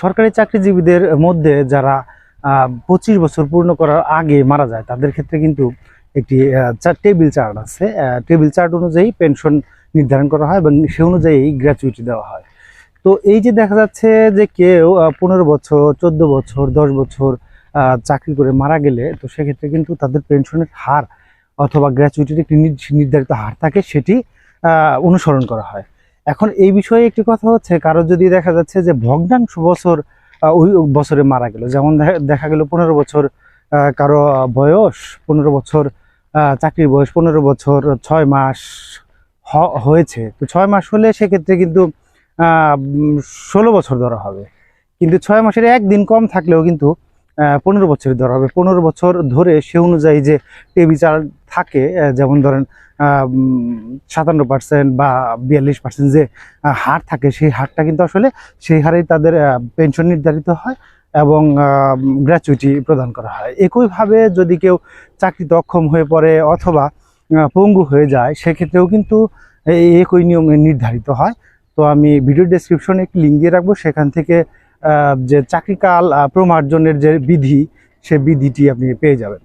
সরকারি চাকরিজীবীদের মধ্যে যারা পঁচিশ বছর পূর্ণ করার আগে মারা যায়, তাদের ক্ষেত্রে কিন্তু একটি টেবিল চার্ট আছে। টেবিল চার্ট অনুযায়ী পেনশন নির্ধারণ করা হয় এবং সে অনুযায়ী গ্র্যাচুইটি দেওয়া হয়। তো এই যে দেখা যাচ্ছে যে কেউ পনেরো বছর, চোদ্দ বছর, দশ বছর চাকরি করে মারা গেলে, তো সেক্ষেত্রে কিন্তু তাদের পেনশনের হার অথবা গ্র্যাচুইটির একটি নির্ধারিত হার থাকে, সেটি অনুসরণ করা হয়। এখন এই বিষয়ে একটি কথা হচ্ছে, কারও যদি দেখা যাচ্ছে যে ভগ্নাংশ বছর ওই বছরে মারা গেল, যেমন দেখা- গেল পনেরো বছর কারও বয়স পনেরো বছর চাকরির বয়স পনেরো বছর, ছয় মাস হয়েছে, তো ছয় মাস হলে সেক্ষেত্রে কিন্তু ষোলো বছর ধরা হবে। কিন্তু ছয় মাসের একদিন কম থাকলেও কিন্তু পনেরো বছরের ধরা হবে। পনেরো বছর ধরে সে অনুযায়ী যে টেবি চার থাকে যেমন ধরেন সাতান্ন পার্সেন্ট বা বিয়াল্লিশ পার্সেন্ট যে হার থাকে, সেই হারটা কিন্তু আসলে সেই হারেই তাদের পেনশন নির্ধারিত হয় এবং গ্র্যাচুইটি প্রদান করা হয়। একইভাবে যদি কেউ চাকরিতে অক্ষম হয়ে পড়ে অথবা পঙ্গু হয়ে যায়, সেক্ষেত্রেও কিন্তু একই নিয়মে নির্ধারিত হয়। তো আমি ভিডিও ডেসক্রিপশনে একটি লিঙ্ক দিয়ে রাখব, সেখান থেকে যে চাকরিকাল প্রমার্জনের যে বিধি সে বিধিটি আপনি পেয়ে যাবেন।